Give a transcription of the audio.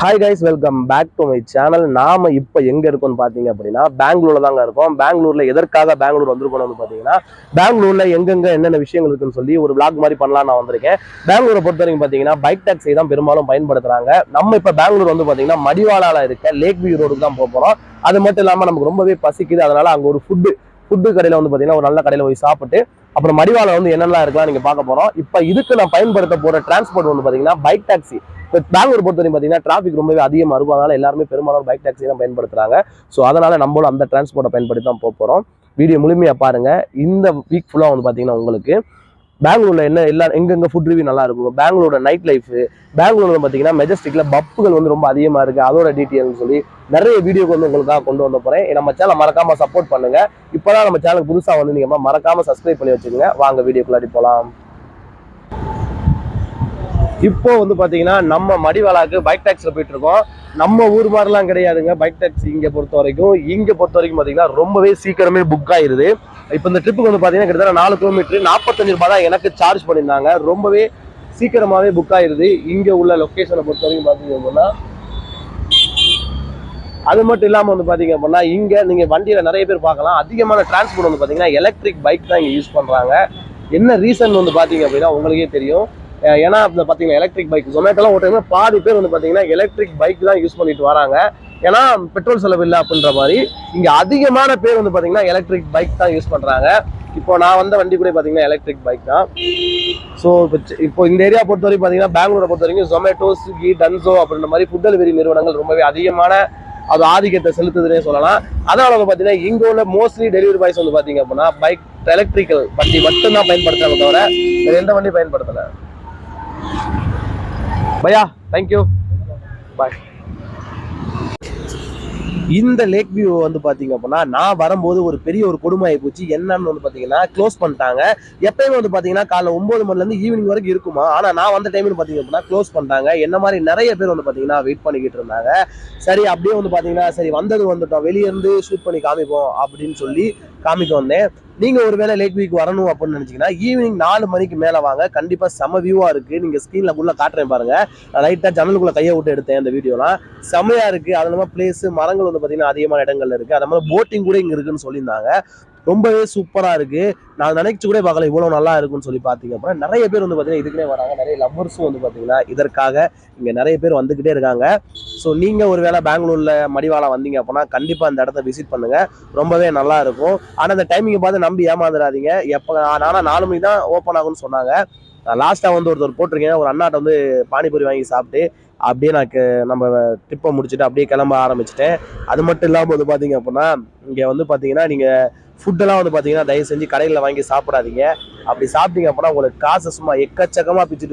Hi guys welcome back to my channel நாம இப்போ எங்க இருக்கோம்னு பாத்தீங்க அப்படின்னா பெங்களூர்ல தாங்க இருக்கோம். பெங்களூர்ல எதற்காக பெங்களூர் வந்திருக்கோம்னு வந்து பாத்தீங்கன்னா பெங்களூர்ல எங்கெங்க என்னென்ன விஷயங்கள் இருக்குன்னு சொல்லி ஒரு vlog மாதிரி பண்ணலாம் நான் வந்திருக்கேன். பெங்களூரை பொறுத்த வரைக்கும் பாத்தீங்கன்னா பைக் டாக்ஸி தான் பெரும்பாலும் பயன்படுத்துறாங்க. நம்ம இப்ப பெங்களூர் வந்து பாத்தீங்கன்னா மடிவாளால இருக்க லேக் வியூ ரோடுக்கு தான் போக போறோம். அது மட்டும் இல்லாம நமக்கு ரொம்பவே பசிக்குது. அதனால அங்க ஒரு ஃபுட்டு ஃபுட்டு கடையில வந்து பாத்தீங்கன்னா ஒரு நல்ல கடையில போய் சாப்பிட்டு அப்புறம் மடிவாள வந்து என்னெல்லாம் இருக்கலாம் நீங்க பார்க்க போறோம். இப்போ இதுக்கு நான் பயன்படுத்த போற டிரான்ஸ்போர்ட் வந்து பாத்தீங்கன்னா பைக் டாக்ஸி இப்போ பெங்களூர் பொறுத்த வரைக்கும் பார்த்தீங்கன்னா டிராஃபிக் ரொம்பவே அதிகமாக இருக்கும். அதனால் எல்லாருமே பெரும்பாலும் பைக் டாக்ஸி தான் பயன்படுத்துகிறாங்க ஸோ அதனால் நம்மளும் அந்த டிரான்ஸ்போர்ட்டை பயன்படுத்தி தான் போக போகிறோம் வீடியோ முழுமையாக பாருங்கள் இந்த வீக் ஃபுல்லாக வந்து பார்த்தீங்கன்னா உங்களுக்கு பெங்களூர்ல என்ன எல்லா எங்கெங்க ஃபுட் ரிவ்யூ நல்லா இருக்கும். பெங்களூரோட நைட் லைஃப் பெங்களூர்ல பார்த்தீங்கன்னா மெஜஸ்டிக்ல பப்புகள் வந்து ரொம்ப அதிகமாக இருக்கு. அதோட டீட்டெயில்னு சொல்லி நிறைய வீடியோக்கு வந்து உங்களுக்காக கொண்டு வந்த போறேன். நம்ம சேனல் மறக்காம சப்போர்ட் பண்ணுங்க. இப்போதான் நம்ம சேனலுக்கு புதுசாக வந்து நீங்க மறக்காம சப்ஸ்கிரைப் பண்ணி வச்சுக்கோங்க. வாங்க வீடியோக்குள்ளாடி போகலாம் இப்போ வந்து பார்த்தீங்கன்னா நம்ம மடிவாளாக்கு பைக் டாக்ஸில் போயிட்டு இருக்கோம் நம்ம ஊர் மாதிரிலாம் கிடையாதுங்க. பைக் டேக்ஸி இங்கே பொறுத்த வரைக்கும். இங்கே பொறுத்த வரைக்கும் பார்த்தீங்கன்னா ரொம்பவே சீக்கிரமே புக் ஆயிருது. இப்போ இந்த ட்ரிப்புக்கு வந்து பார்த்தீங்கன்னா கிட்டத்தட்ட நாலு கிலோமீட்டர் நாற்பத்தஞ்சு ரூபாய் தான் எனக்கு சார்ஜ் பண்ணியிருந்தாங்க. ரொம்பவே சீக்கிரமாகவே புக் ஆயிருது. இங்கே உள்ள லொக்கேஷனை பொறுத்த வரைக்கும் பார்த்தீங்க அப்படின்னா அது மட்டும் இல்லாமல் வந்து பார்த்தீங்க அப்படின்னா இங்கே நீங்கள் வண்டியில் நிறைய பேர் பார்க்கலாம். அதிகமான டிரான்ஸ்போர்ட் வந்து பார்த்தீங்கன்னா எலக்ட்ரிக் பைக் தான் இங்கே யூஸ் பண்ணுறாங்க என்ன ரீசன் வந்து பார்த்தீங்க அப்படின்னா உங்களுக்கே தெரியும். ஏன்னா இந்த பார்த்தீங்கன்னா எலக்ட்ரிக் பைக் ஜொமேட்டோலாம் ஓட்டுறது பாதி பேர் வந்து பார்த்தீங்கன்னா எலக்ட்ரிக் பைக் தான் யூஸ் பண்ணிட்டு வராங்க. ஏன்னா பெட்ரோல் செலவு இல்லை அப்படின்ற மாதிரி இங்கே அதிகமான பேர் வந்து பார்த்தீங்கன்னா எலக்ட்ரிக் பைக் தான் யூஸ் பண்ணுறாங்க இப்போ நான் வந்த வண்டி கூட பார்த்தீங்கன்னா எலக்ட்ரிக் பைக் தான். ஸோ இப்போ இப்போ இந்த ஏரியா பொறுத்த வரைக்கும் பார்த்தீங்கன்னா பெங்களூரை பொறுத்த வரைக்கும் ஜொமேட்டோ ஸ்விக்கி டன்சோ அப்படின்ற மாதிரி ஃபுட் டெலிவரி நிறுவனங்கள் ரொம்பவே அதிகமான அது ஆதிக்கத்தை செலுத்துதுன்னே சொல்லலாம். அதனால வந்து பார்த்தீங்கன்னா இங்கே உள்ள மோஸ்ட்லி டெலிவரி பாய்ஸ் வந்து பார்த்தீங்க அப்படின்னா பைக் எலக்ட்ரிக்கல் வண்டி மட்டும்தான் பயன்படுத்துறாங்க தவிர வேறு எந்த வண்டி பயன்படுத்தலை. பையா தேங்க்யூ பாய் இந்த லேக் வியூ வந்து பார்த்தீங்க அப்படின்னா நான் வரும்போது ஒரு பெரிய ஒரு கொடுமை ஆகி போச்சு. என்னன்னு வந்து பார்த்தீங்கன்னா க்ளோஸ் பண்ணிட்டாங்க. எப்பயுமே வந்து பார்த்தீங்கன்னா காலைல ஒம்பது மணிலேருந்து ஈவினிங் வரைக்கும் இருக்குமா? ஆனால் நான் வந்த டைம்னு பார்த்தீங்க அப்படின்னா க்ளோஸ் பண்ணிட்டாங்க. என்ன மாதிரி நிறைய பேர் வந்து பார்த்தீங்கன்னா வெயிட் பண்ணிக்கிட்டு இருந்தாங்க. சரி அப்படியே வந்து பார்த்தீங்கன்னா சரி வந்தது வந்துட்டோம். வெளியே இருந்து ஷூட் பண்ணி காமிப்போம் அப்படின்னு சொல்லி காமிக்க வந்தேன். நீங்க ஒருவேளை லேக் வீக் வரணும் அப்படின்னு நினச்சிங்கன்னா ஈவினிங் நாலு மணிக்கு மேலே வாங்க. கண்டிப்பாக செம வியூவாக இருக்குது நீங்கள் ஸ்க்ரீனில் உள்ள காட்டுறேன் பாருங்கள் நான் ஜன்னலுக்குள்ளே கையை விட்டு எடுத்தேன் இந்த வீடியோலாம் செமையாக இருக்குது அது இல்லாமல் பிளேஸ் மரங்கள் வந்து பார்த்திங்கன்னா அதிகமான இடங்கள்ல இருக்குது அது மாதிரி போட்டிங் கூட இங்கே இருக்குதுன்னு சொல்லியிருந்தாங்க. ரொம்பவே சூப்பராக இருக்கு. நான் நினைச்சு கூட பார்க்கல. இவ்வளோ நல்லா இருக்கும்னு சொல்லி பார்த்தீங்க அப்புறம் நிறைய பேர் வந்து பார்த்தீங்கன்னா இதுக்குனே வராங்க. நிறைய லவ்வர்ஸும் வந்து பார்த்தீங்கன்னா இதற்காக இங்கே நிறைய பேர் வந்துக்கிட்டே இருக்காங்க. ஸோ நீங்கள் ஒரு வேளை பெங்களூரில் மடிவாளம் வந்தீங்க அப்படின்னா கண்டிப்பாக அந்த இடத்த விசிட் பண்ணுங்கள் ரொம்பவே நல்லா இருக்கும். ஆனால் அந்த டைமிங்கை பார்த்து நம்பி ஏமாந்துடாதீங்க எப்போ ஆனா நாலு மணி தான் ஓப்பன் ஆகும்னு சொன்னாங்க. லாஸ்ட்டாக வந்து ஒருத்தர் போட்டிருக்கீங்க ஒரு அண்ணாட்ட வந்து பானிபூரி வாங்கி சாப்பிட்டு அப்படியே நான் நம்ம ட்ரிப்பை முடிச்சுட்டு அப்படியே கிளம்ப ஆரம்பிச்சிட்டேன். அது மட்டும் இல்லாமல் வந்து பார்த்தீங்க அப்படின்னா இங்கே வந்து பார்த்தீங்கன்னா நீங்கள் ஃபுட்டெல்லாம் வந்து பார்த்தீங்கன்னா தயவு செஞ்சு கடையில் வாங்கி சாப்பிடாதீங்க. அப்படி சாப்பிட்டீங்க அப்படின்னா உங்களுக்கு காசு சும்மா எக்கச்சக்கமாக பிச்சுட்டு